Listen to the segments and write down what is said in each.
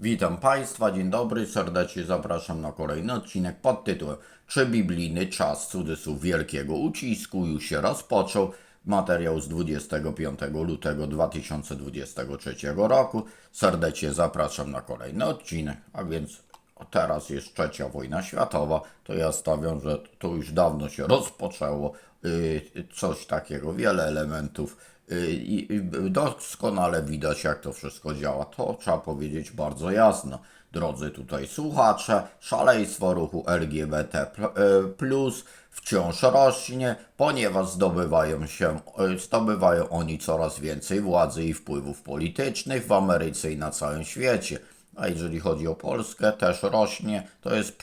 Witam Państwa, dzień dobry, serdecznie zapraszam na kolejny odcinek pod tytułem Czy biblijny czas cudzysłów wielkiego ucisku już się rozpoczął? Materiał z 25 lutego 2023 roku. Serdecznie zapraszam na kolejny odcinek, a więc teraz jest trzecia wojna światowa, to ja stawiam, że to już dawno się rozpoczęło. Yy, Coś takiego, wiele elementów i i doskonale widać, jak to wszystko działa. To trzeba powiedzieć bardzo jasno. Drodzy tutaj słuchacze, szaleństwo ruchu LGBT yy, plus wciąż rośnie, ponieważ zdobywają się, yy, zdobywają oni coraz więcej władzy i wpływów politycznych w Ameryce i na całym świecie. A jeżeli chodzi o Polskę, też rośnie. To jest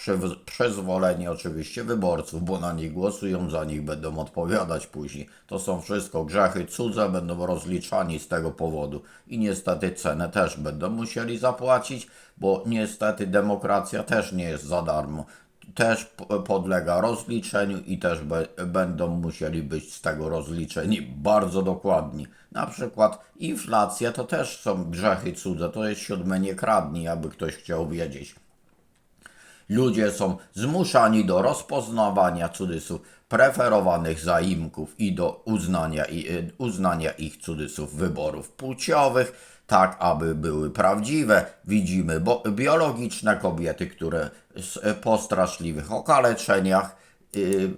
przyzwolenie oczywiście wyborców, bo na nich głosują, za nich będą odpowiadać później. To są wszystko grzechy cudze, będą rozliczani z tego powodu. I niestety cenę też będą musieli zapłacić, bo niestety demokracja też nie jest za darmo też podlega rozliczeniu i też be, będą musieli być z tego rozliczeni bardzo dokładnie. Na przykład inflacja to też są grzechy cudze, to jest siódme nie kradnij, aby ktoś chciał wiedzieć. Ludzie są zmuszani do rozpoznawania cudzysłów preferowanych zaimków i do uznania, y, uznania ich cudzysłów wyborów płciowych, tak aby były prawdziwe. Widzimy biologiczne kobiety, które s- po straszliwych okaleczeniach y, y,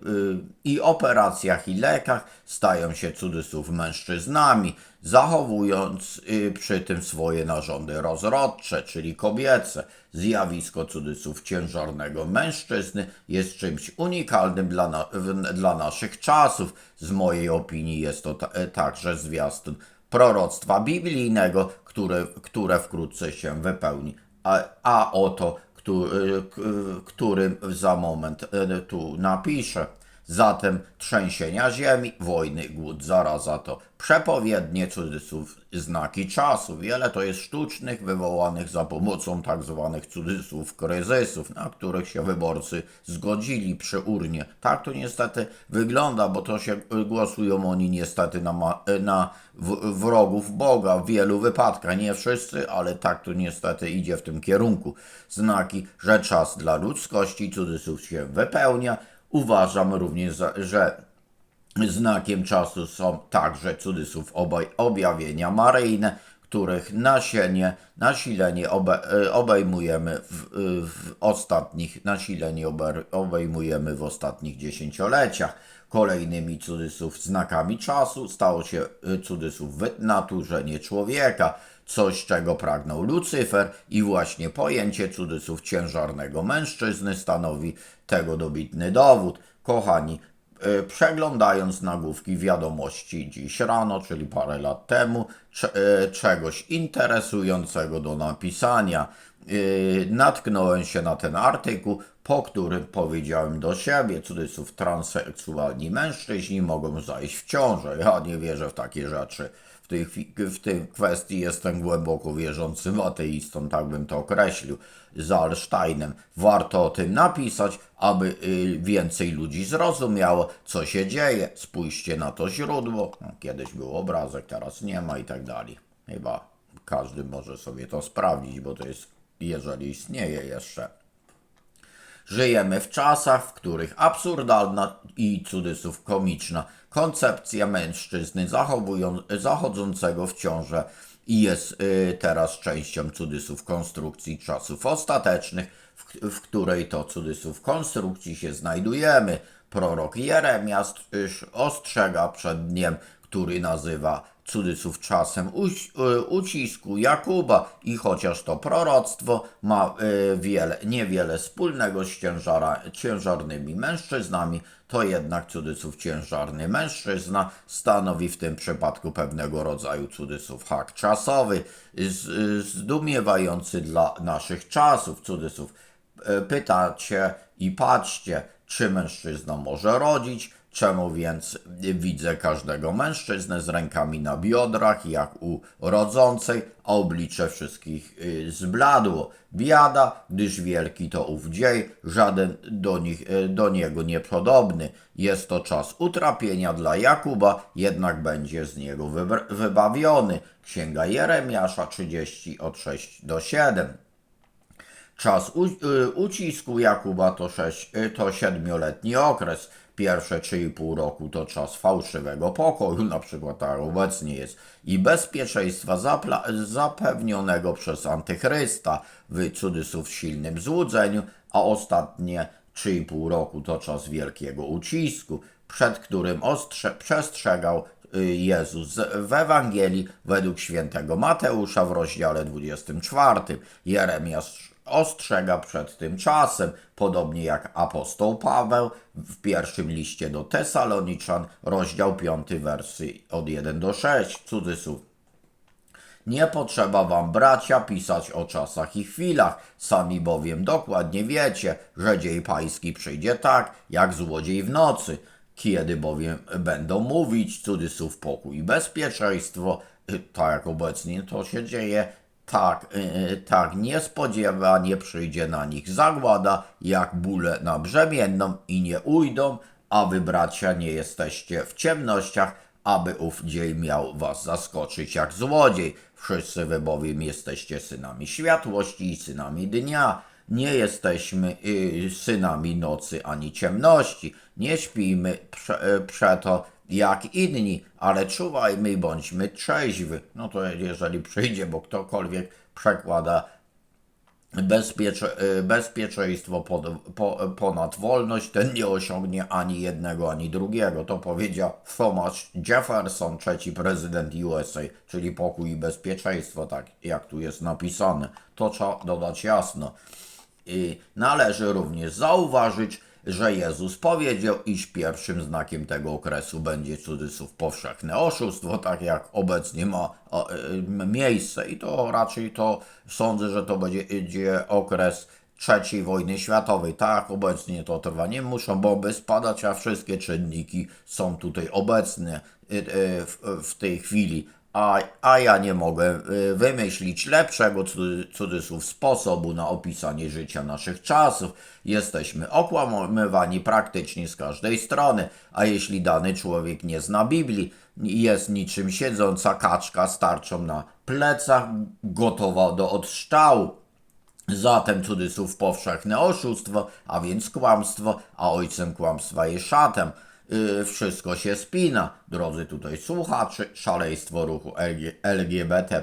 i operacjach i lekach stają się cudzysłów mężczyznami, zachowując y, przy tym swoje narządy rozrodcze, czyli kobiece. Zjawisko cudzysłów ciężarnego mężczyzny jest czymś unikalnym dla, na, dla naszych czasów. Z mojej opinii jest to ta, e, także zwiastun proroctwa biblijnego, które, które wkrótce się wypełni. A, a oto, który, którym za moment e, tu napiszę. Zatem trzęsienia ziemi, wojny, głód, zaraza to przepowiednie cudzysłów znaki czasu. Wiele to jest sztucznych, wywołanych za pomocą tak zwanych cudzysłów kryzysów, na których się wyborcy zgodzili przy urnie. Tak to niestety wygląda, bo to się głosują oni niestety na, na wrogów Boga w wielu wypadkach. Nie wszyscy, ale tak to niestety idzie w tym kierunku. Znaki, że czas dla ludzkości cudzysłów się wypełnia. Uważam również, że Znakiem czasu są także cudzysłów obaj, objawienia maryjne, których nasienie, nasilenie obe, e, obejmujemy w, w ostatnich, nasilenie obe, obejmujemy w ostatnich dziesięcioleciach. Kolejnymi cudzysłów znakami czasu stało się e, cudzysłów wynaturzenie człowieka, coś czego pragnął Lucyfer i właśnie pojęcie cudzysłów ciężarnego mężczyzny stanowi tego dobitny dowód. Kochani, E, Przeglądając nagłówki wiadomości dziś rano, czyli parę lat temu, e, czegoś interesującego do napisania, e, natknąłem się na ten artykuł, po którym powiedziałem do siebie, cudzysłów, transseksualni mężczyźni mogą zajść w ciążę. Ja nie wierzę w takie rzeczy. W tej, w tej kwestii jestem głęboko wierzącym ateistą, tak bym to określił, z Alsteinem. Warto o tym napisać, aby y, więcej ludzi zrozumiało, co się dzieje. Spójrzcie na to źródło. No, kiedyś był obrazek, teraz nie ma i tak dalej. Chyba każdy może sobie to sprawdzić, bo to jest, jeżeli istnieje jeszcze. Żyjemy w czasach, w których absurdalna i cudzysłów komiczna koncepcja mężczyzny zachodzącego w ciążę i jest y, teraz częścią cudzysłów konstrukcji czasów ostatecznych, w, w której to cudzysłów konstrukcji się znajdujemy. Prorok Jeremiasz ostrzega przed dniem, który nazywa cudzysłów czasem y, ucisku Jakuba i chociaż to proroctwo ma y, wiele, niewiele wspólnego z ciężara, ciężarnymi mężczyznami, to jednak cudzysłów ciężarny mężczyzna stanowi w tym przypadku pewnego rodzaju cudzysłów hak czasowy, y, zdumiewający dla naszych czasów cudzysłów. E, pytacie i patrzcie, czy mężczyzna może rodzić, czemu więc widzę każdego mężczyznę z rękami na biodrach, jak u rodzącej, a oblicze wszystkich y, zbladło. Biada, gdyż wielki to ów dzień, żaden do, nich, y, do niego niepodobny. Jest to czas utrapienia dla Jakuba, jednak będzie z niego wybawiony. Księga Jeremiasza 30 od 6 do 7. Czas y, ucisku Jakuba to, sześć, y, to siedmioletni okres. Pierwsze 3,5 roku to czas fałszywego pokoju, na przykład tak obecnie jest, i bezpieczeństwa zapewnionego przez antychrysta w cudzysłów silnym złudzeniu, a ostatnie 3,5 roku to czas wielkiego ucisku, przed którym ostrze- przestrzegał y, Jezus w Ewangelii według świętego Mateusza w rozdziale 24. Jeremiasz ostrzega przed tym czasem, podobnie jak apostoł Paweł w pierwszym liście do Tesaloniczan, rozdział 5, wersy od 1 do 6, cudzysłów. Nie potrzeba wam, bracia, pisać o czasach i chwilach, sami bowiem dokładnie wiecie, że dzień pański przyjdzie tak, jak złodziej w nocy. Kiedy bowiem będą mówić cudzysłów pokój i bezpieczeństwo, tak jak obecnie to się dzieje, tak, y, tak niespodziewanie przyjdzie na nich zagłada, jak bóle na brzemienną i nie ujdą, a wy, bracia, nie jesteście w ciemnościach, aby ów dzień miał was zaskoczyć jak złodziej. Wszyscy wy bowiem jesteście synami światłości i synami dnia. Nie jesteśmy y, synami nocy ani ciemności. Nie śpijmy prze, y, przeto jak inni, ale czuwajmy i bądźmy trzeźwy. No to jeżeli przyjdzie, bo ktokolwiek przekłada bezpiecze, y, bezpieczeństwo pod, po, ponad wolność, ten nie osiągnie ani jednego, ani drugiego. To powiedział Thomas Jefferson, trzeci prezydent USA, czyli pokój i bezpieczeństwo, tak jak tu jest napisane. To trzeba dodać jasno. I należy również zauważyć, że Jezus powiedział, iż pierwszym znakiem tego okresu będzie cudzysłów powszechne oszustwo, tak jak obecnie ma y, miejsce i to raczej to sądzę, że to będzie, okres trzeciej wojny światowej. Tak obecnie to trwa. Nie muszą bomby spadać, a wszystkie czynniki są tutaj obecne y, y, w, w tej chwili a, a ja nie mogę y, wymyślić lepszego cudzysłów sposobu na opisanie życia naszych czasów. Jesteśmy okłamywani praktycznie z każdej strony, a jeśli dany człowiek nie zna Biblii, jest niczym siedząca kaczka z tarczą na plecach, gotowa do odstrzału. Zatem cudzysłów powszechne oszustwo, a więc kłamstwo, a ojcem kłamstwa jest szatem. Yy, wszystko się spina. Drodzy tutaj słuchacze, szaleństwo ruchu LG, LGBT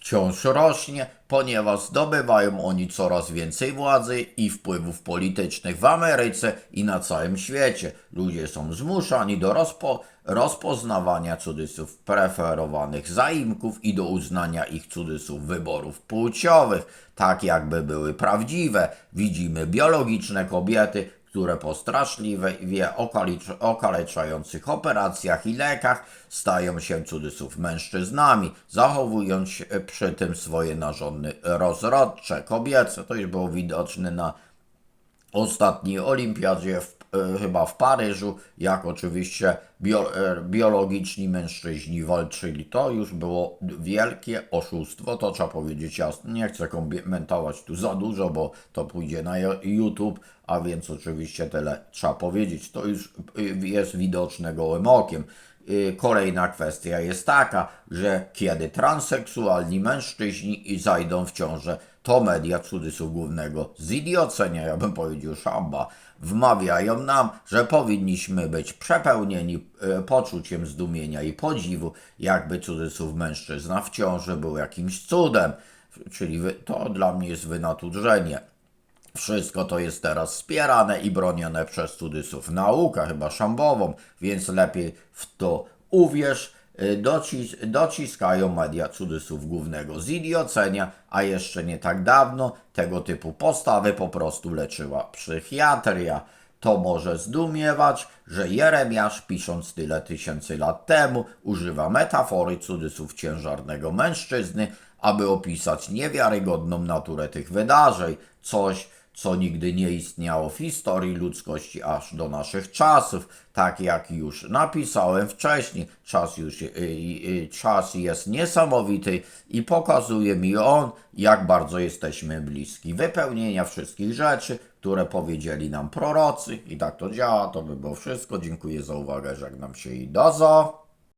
wciąż rośnie, ponieważ zdobywają oni coraz więcej władzy i wpływów politycznych w Ameryce i na całym świecie. Ludzie są zmuszani do rozpo, rozpoznawania cudzysłów preferowanych zaimków i do uznania ich cudzysłów wyborów płciowych, tak jakby były prawdziwe. Widzimy biologiczne kobiety, które po straszliwie okalicz- okaleczających operacjach i lekach stają się cudzysłów mężczyznami, zachowując przy tym swoje narządy rozrodcze, kobiece. To już było widoczne na ostatniej olimpiadzie w, chyba w Paryżu, jak oczywiście bio, e, biologiczni mężczyźni walczyli. To już było wielkie oszustwo, to trzeba powiedzieć jasno. Nie chcę komentować tu za dużo, bo to pójdzie na Yo- YouTube, a więc oczywiście tyle trzeba powiedzieć. To już y, jest widoczne gołym okiem. Y, Kolejna kwestia jest taka, że kiedy transseksualni mężczyźni zajdą w ciążę, to media cudzysłów głównego zidiocenia, ja bym powiedział szamba, wmawiają nam, że powinniśmy być przepełnieni e, poczuciem zdumienia i podziwu, jakby cudzysłów mężczyzna w ciąży był jakimś cudem. Czyli to dla mnie jest wynaturzenie. Wszystko to jest teraz wspierane i bronione przez cudzysłów naukę, chyba szambową, więc lepiej w to uwierz. Y, Docis, dociskają media cudzysłów głównego zidiocenia, a jeszcze nie tak dawno tego typu postawy po prostu leczyła psychiatria. To może zdumiewać, że Jeremiasz, pisząc tyle tysięcy lat temu, używa metafory cudzysłów ciężarnego mężczyzny, aby opisać niewiarygodną naturę tych wydarzeń. Coś, co nigdy nie istniało w historii ludzkości aż do naszych czasów. Tak jak już napisałem wcześniej, czas, już, y, y, czas jest niesamowity i pokazuje mi on, jak bardzo jesteśmy bliski wypełnienia wszystkich rzeczy, które powiedzieli nam prorocy. I tak to działa, to by było wszystko. Dziękuję za uwagę, żegnam się i dozo.